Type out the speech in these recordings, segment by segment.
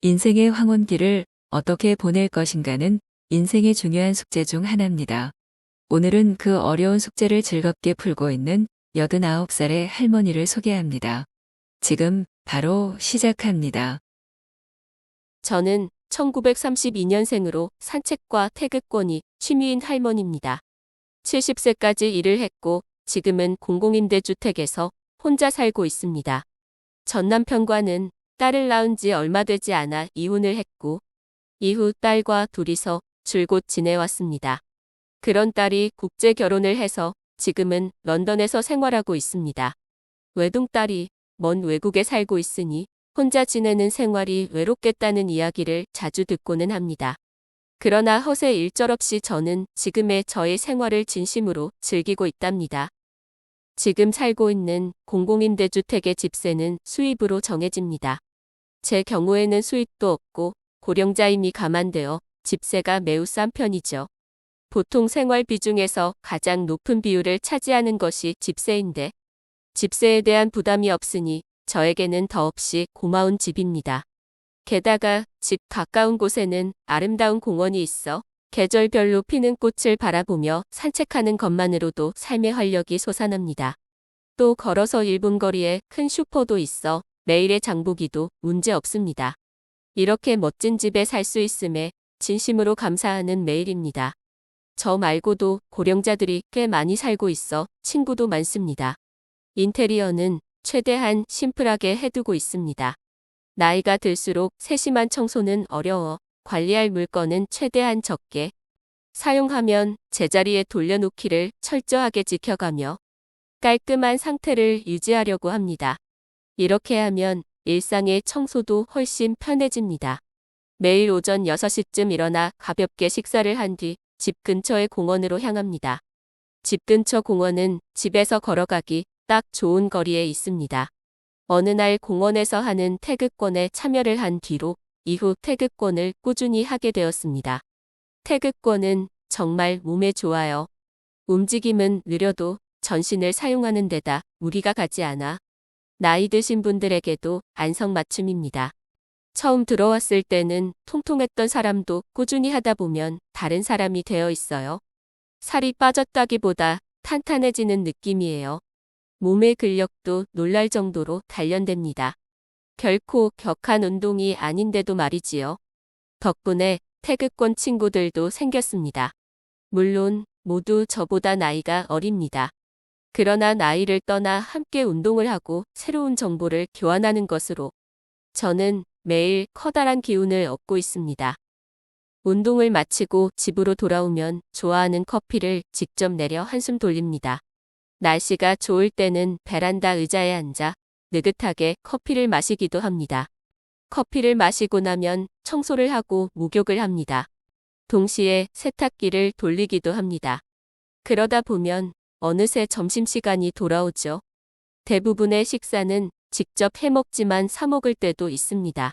인생의 황혼기를 어떻게 보낼 것인가는 인생의 중요한 숙제 중 하나입니다. 오늘은 그 어려운 숙제를 즐겁게 풀고 있는 89살의 할머니를 소개합니다. 지금 바로 시작합니다. 저는 1932년생으로 산책과 태극권이 취미인 할머니입니다. 70세까지 일을 했고 지금은 공공임대주택에서 혼자 살고 있습니다. 전 남편과는 딸을 낳은 지 얼마 되지 않아 이혼을 했고 이후 딸과 둘이서 줄곧 지내왔습니다. 그런 딸이 국제 결혼을 해서 지금은 런던에서 생활하고 있습니다. 외동딸이 먼 외국에 살고 있으니 혼자 지내는 생활이 외롭겠다는 이야기를 자주 듣고는 합니다. 그러나 허세 일절없이 저는 지금의 저의 생활을 진심으로 즐기고 있답니다. 지금 살고 있는 공공임대주택의 집세는 수입으로 정해집니다. 제 경우에는 수입도 없고 고령자임이 감안되어 집세가 매우 싼 편이죠. 보통 생활비 중에서 가장 높은 비율을 차지하는 것이 집세인데 집세에 대한 부담이 없으니 저에게는 더없이 고마운 집입니다. 게다가 집 가까운 곳에는 아름다운 공원이 있어 계절별로 피는 꽃을 바라보며 산책하는 것만으로도 삶의 활력이 솟아납니다. 또 걸어서 1분 거리에 큰 슈퍼도 있어 매일의 장보기도 문제 없습니다. 이렇게 멋진 집에 살 수 있음에 진심으로 감사하는 매일입니다. 저 말고도 고령자들이 꽤 많이 살고 있어 친구도 많습니다. 인테리어는 최대한 심플하게 해두고 있습니다. 나이가 들수록 세심한 청소는 어려워 관리할 물건은 최대한 적게 사용하면 제자리에 돌려놓기를 철저하게 지켜가며 깔끔한 상태를 유지하려고 합니다. 이렇게 하면 일상의 청소도 훨씬 편해집니다. 매일 오전 6시쯤 일어나 가볍게 식사를 한 뒤 집 근처의 공원으로 향합니다. 집 근처 공원은 집에서 걸어가기 딱 좋은 거리에 있습니다. 어느 날 공원에서 하는 태극권에 참여를 한 뒤로 이후 태극권을 꾸준히 하게 되었습니다. 태극권은 정말 몸에 좋아요. 움직임은 느려도 전신을 사용하는 데다 무리가 가지 않아 나이 드신 분들에게도 안성맞춤입니다. 처음 들어왔을 때는 통통했던 사람도 꾸준히 하다 보면 다른 사람이 되어 있어요. 살이 빠졌다기보다 탄탄해지는 느낌이에요. 몸의 근력도 놀랄 정도로 단련됩니다. 결코 격한 운동이 아닌데도 말이지요. 덕분에 태극권 친구들도 생겼습니다. 물론 모두 저보다 나이가 어립니다. 그러나 나이를 떠나 함께 운동을 하고 새로운 정보를 교환하는 것으로 저는 매일 커다란 기운을 얻고 있습니다. 운동을 마치고 집으로 돌아오면 좋아하는 커피를 직접 내려 한숨 돌립니다. 날씨가 좋을 때는 베란다 의자에 앉아 느긋하게 커피를 마시기도 합니다. 커피를 마시고 나면 청소를 하고 목욕을 합니다. 동시에 세탁기를 돌리기도 합니다. 그러다 보면 어느새 점심시간이 돌아오죠. 대부분의 식사는 직접 해먹지만 사먹을 때도 있습니다.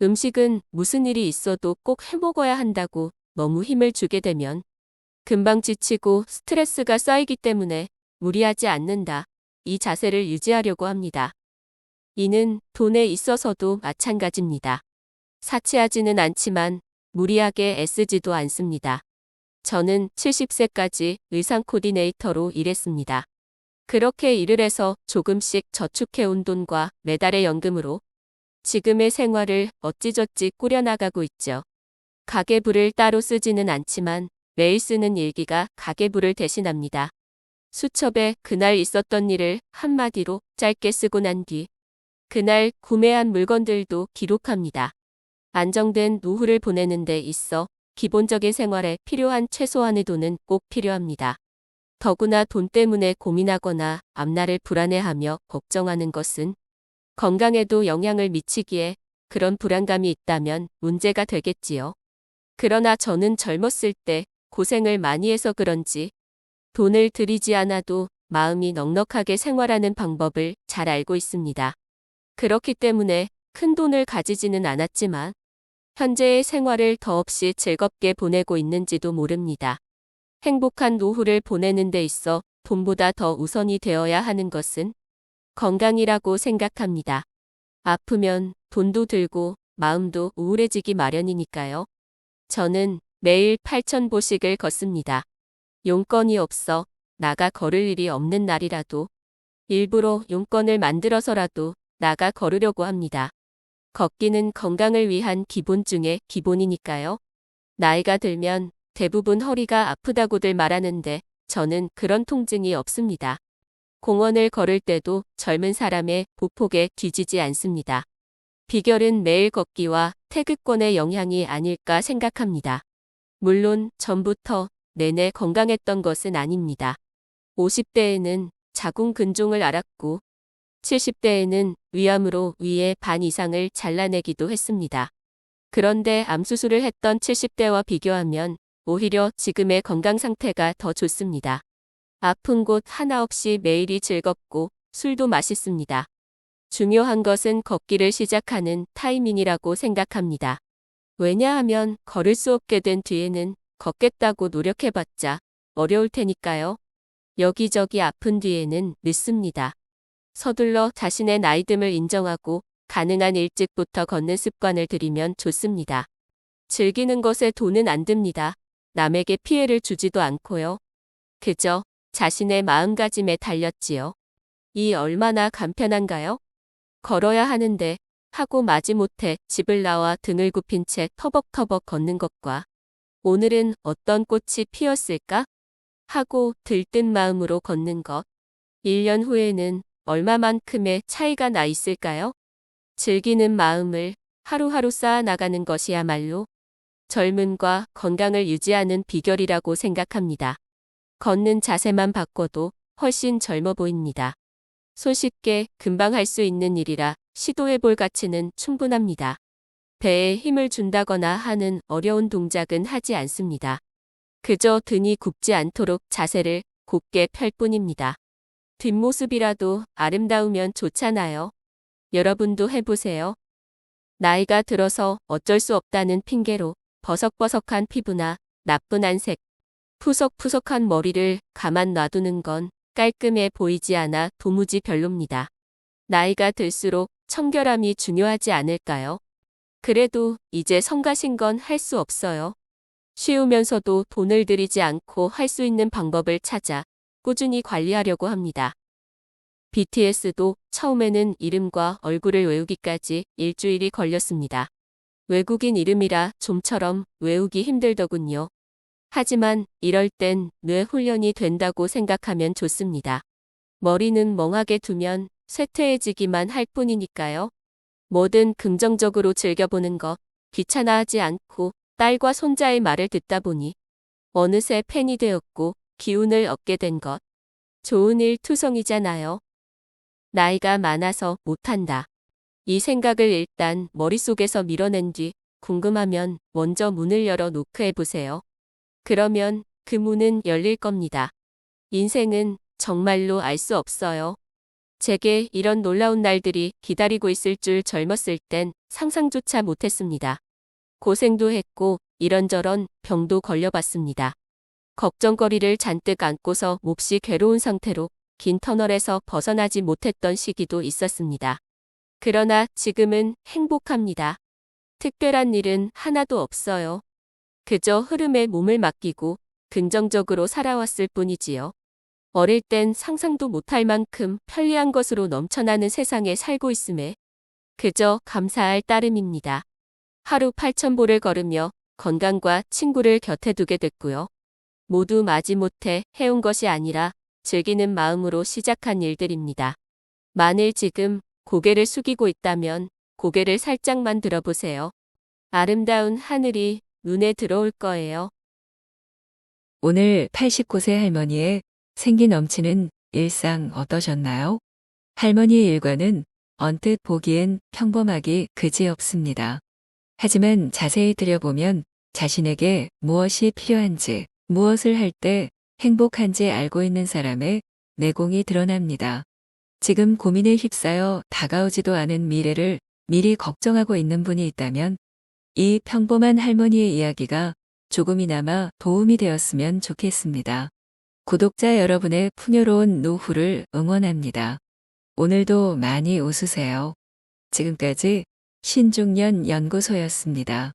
음식은 무슨 일이 있어도 꼭 해먹어야 한다고 너무 힘을 주게 되면 금방 지치고 스트레스가 쌓이기 때문에 무리하지 않는다. 이 자세를 유지하려고 합니다. 이는 돈에 있어서도 마찬가지입니다. 사치하지는 않지만 무리하게 애쓰지도 않습니다. 저는 70세까지 의상 코디네이터로 일했습니다. 그렇게 일을 해서 조금씩 저축해온 돈과 매달의 연금으로 지금의 생활을 어찌저찌 꾸려나가고 있죠. 가계부를 따로 쓰지는 않지만 매일 쓰는 일기가 가계부를 대신합니다. 수첩에 그날 있었던 일을 한마디로 짧게 쓰고 난 뒤 그날 구매한 물건들도 기록합니다. 안정된 노후를 보내는 데 있어 기본적인 생활에 필요한 최소한의 돈은 꼭 필요합니다. 더구나 돈 때문에 고민하거나 앞날을 불안해하며 걱정하는 것은 건강에도 영향을 미치기에 그런 불안감이 있다면 문제가 되겠지요. 그러나 저는 젊었을 때 고생을 많이 해서 그런지 돈을 들이지 않아도 마음이 넉넉하게 생활하는 방법을 잘 알고 있습니다. 그렇기 때문에 큰 돈을 가지지는 않았지만 현재의 생활을 더없이 즐겁게 보내고 있는지도 모릅니다. 행복한 노후를 보내는 데 있어 돈보다 더 우선이 되어야 하는 것은 건강이라고 생각합니다. 아프면 돈도 들고 마음도 우울해지기 마련이니까요. 저는 매일 8,000보씩을 걷습니다. 용건이 없어 나가 걸을 일이 없는 날이라도 일부러 용건을 만들어서라도 나가 걸으려고 합니다. 걷기는 건강을 위한 기본 중에 기본이니까요. 나이가 들면 대부분 허리가 아프다고들 말하는데 저는 그런 통증이 없습니다. 공원을 걸을 때도 젊은 사람의 보폭에 뒤지지 않습니다. 비결은 매일 걷기와 태극권의 영향이 아닐까 생각합니다. 물론 전부터 내내 건강했던 것은 아닙니다. 50대에는 자궁 근종을 앓았고 70대에는 위암으로 위의 반 이상을 잘라내기도 했습니다. 그런데 암수술을 했던 70대와 비교하면 오히려 지금의 건강 상태가 더 좋습니다. 아픈 곳 하나 없이 매일이 즐겁고 술도 맛있습니다. 중요한 것은 걷기를 시작하는 타이밍이라고 생각합니다. 왜냐하면 걸을 수 없게 된 뒤에는 걷겠다고 노력해봤자 어려울 테니까요. 여기저기 아픈 뒤에는 늦습니다. 서둘러 자신의 나이듦을 인정하고 가능한 일찍부터 걷는 습관을 들이면 좋습니다. 즐기는 것에 돈은 안 듭니다. 남에게 피해를 주지도 않고요. 그저 자신의 마음가짐에 달렸지요. 이 얼마나 간편한가요? 걸어야 하는데 하고 마지못해 집을 나와 등을 굽힌 채 터벅터벅 걷는 것과 오늘은 어떤 꽃이 피었을까? 하고 들뜬 마음으로 걷는 것. 1년 후에는 얼마만큼의 차이가 나 있을까요? 즐기는 마음을 하루하루 쌓아 나가는 것이야말로 젊음과 건강을 유지하는 비결이라고 생각합니다. 걷는 자세만 바꿔도 훨씬 젊어 보입니다. 손쉽게 금방 할 수 있는 일이라 시도해 볼 가치는 충분합니다. 배에 힘을 준다거나 하는 어려운 동작은 하지 않습니다. 그저 등이 굽지 않도록 자세를 곧게 펼 뿐입니다. 뒷모습이라도 아름다우면 좋잖아요. 여러분도 해보세요. 나이가 들어서 어쩔 수 없다는 핑계로 버석버석한 피부나 나쁜 안색, 푸석푸석한 머리를 가만 놔두는 건 깔끔해 보이지 않아 도무지 별로입니다. 나이가 들수록 청결함이 중요하지 않을까요? 그래도 이제 성가신 건 할 수 없어요. 쉬우면서도 돈을 들이지 않고 할 수 있는 방법을 찾아 꾸준히 관리하려고 합니다. BTS도 처음에는 이름과 얼굴을 외우기까지 일주일이 걸렸습니다. 외국인 이름이라 좀처럼 외우기 힘들더군요. 하지만 이럴 땐 뇌 훈련이 된다고 생각하면 좋습니다. 머리는 멍하게 두면 쇠퇴해지기만 할 뿐이니까요. 뭐든 긍정적으로 즐겨보는 것, 귀찮아하지 않고 딸과 손자의 말을 듣다 보니 어느새 팬이 되었고 기운을 얻게 된 것. 좋은 일 투성이잖아요. 나이가 많아서 못한다. 이 생각을 일단 머릿속에서 밀어낸 뒤 궁금하면 먼저 문을 열어 노크해 보세요. 그러면 그 문은 열릴 겁니다. 인생은 정말로 알 수 없어요. 제게 이런 놀라운 날들이 기다리고 있을 줄 젊었을 땐 상상조차 못했습니다. 고생도 했고 이런저런 병도 걸려봤습니다. 걱정거리를 잔뜩 안고서 몹시 괴로운 상태로 긴 터널에서 벗어나지 못했던 시기도 있었습니다. 그러나 지금은 행복합니다. 특별한 일은 하나도 없어요. 그저 흐름에 몸을 맡기고 긍정적으로 살아왔을 뿐이지요. 어릴 땐 상상도 못할 만큼 편리한 것으로 넘쳐나는 세상에 살고 있음에 그저 감사할 따름입니다. 하루 8,000보를 걸으며 건강과 친구를 곁에 두게 됐고요. 모두 마지못해 해온 것이 아니라 즐기는 마음으로 시작한 일들입니다. 만일 지금 고개를 숙이고 있다면 고개를 살짝만 들어보세요. 아름다운 하늘이 눈에 들어올 거예요. 오늘 89세 할머니의 생기 넘치는 일상 어떠셨나요? 할머니의 일과는 언뜻 보기엔 평범하기 그지없습니다. 하지만 자세히 들여보면 자신에게 무엇이 필요한지, 무엇을 할 때 행복한지 알고 있는 사람의 내공이 드러납니다. 지금 고민에 휩싸여 다가오지도 않은 미래를 미리 걱정하고 있는 분이 있다면 이 평범한 할머니의 이야기가 조금이나마 도움이 되었으면 좋겠습니다. 구독자 여러분의 풍요로운 노후를 응원합니다. 오늘도 많이 웃으세요. 지금까지 신중년 연구소였습니다.